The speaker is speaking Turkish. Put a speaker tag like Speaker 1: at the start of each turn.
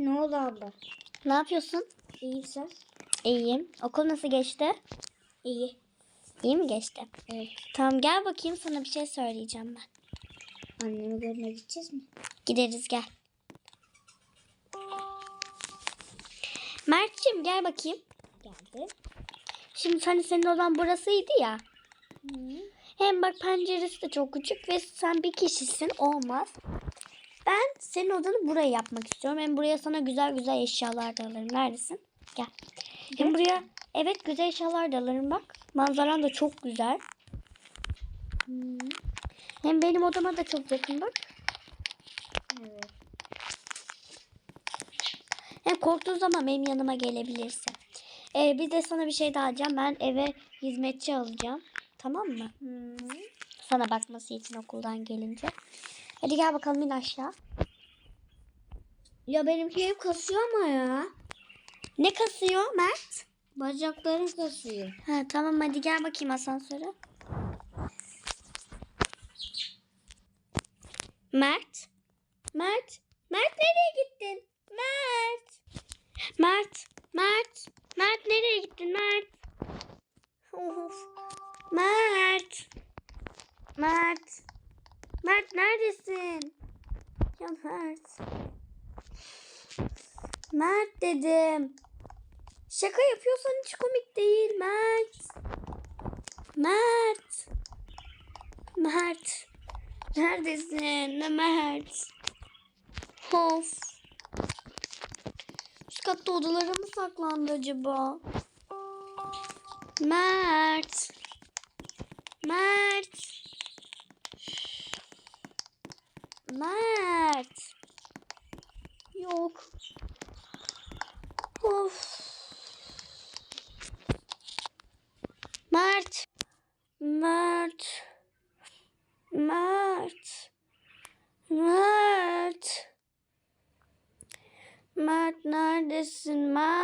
Speaker 1: Ne oldu abla?
Speaker 2: Ne yapıyorsun?
Speaker 1: İyi sen?
Speaker 2: İyiyim. Okul nasıl geçti?
Speaker 1: İyi.
Speaker 2: İyi mi geçti?
Speaker 1: Evet.
Speaker 2: Tamam gel bakayım sana bir şey söyleyeceğim ben.
Speaker 1: Annemi görmeye gideceğiz mi?
Speaker 2: Gideriz gel. Mert'ciğim gel bakayım.
Speaker 1: Geldi.
Speaker 2: Şimdi hani senin olan burasıydı ya.
Speaker 1: Hı.
Speaker 2: Hem bak penceresi de çok küçük ve sen bir kişisin olmaz. Ben senin odanı buraya yapmak istiyorum. Hem buraya sana güzel güzel eşyalar da alırım. Neredesin? Gel. Hem buraya evet güzel eşyalar da alırım bak. Manzaran da çok güzel.
Speaker 1: Hı.
Speaker 2: Hem benim odama da çok yakın bak.
Speaker 1: Evet.
Speaker 2: Hem korktuğun zaman benim yanıma gelebilirsin. Ee, bir de sana bir şey daha alacağım. Ben eve hizmetçi alacağım. Tamam mı?
Speaker 1: Hı.
Speaker 2: Sana bakması için okuldan gelince. Hadi gel bakalım in aşağı.
Speaker 1: Ya benimki hep kasıyor ama ya.
Speaker 2: Ne kasıyor Mert?
Speaker 1: Bacaklarım kasıyor.
Speaker 2: Ha, tamam hadi gel bakayım asansöre. Mert. Mert. Mert nereye gittin? Mert. Mert. Mert. Mert nereye gittin Mert? Of. Mert. Mert. Mert neredesin? Ya Mert. Mert dedim. Şaka yapıyorsan hiç komik değil Mert. Mert. Mert. Neredesin? Ne Mert? Of. Üst katta odalara mı saklandı acaba? Mert. Mert. Mert. Yok. Of. Mert. Mert. Mert. Mert. Mert neredesin Mert?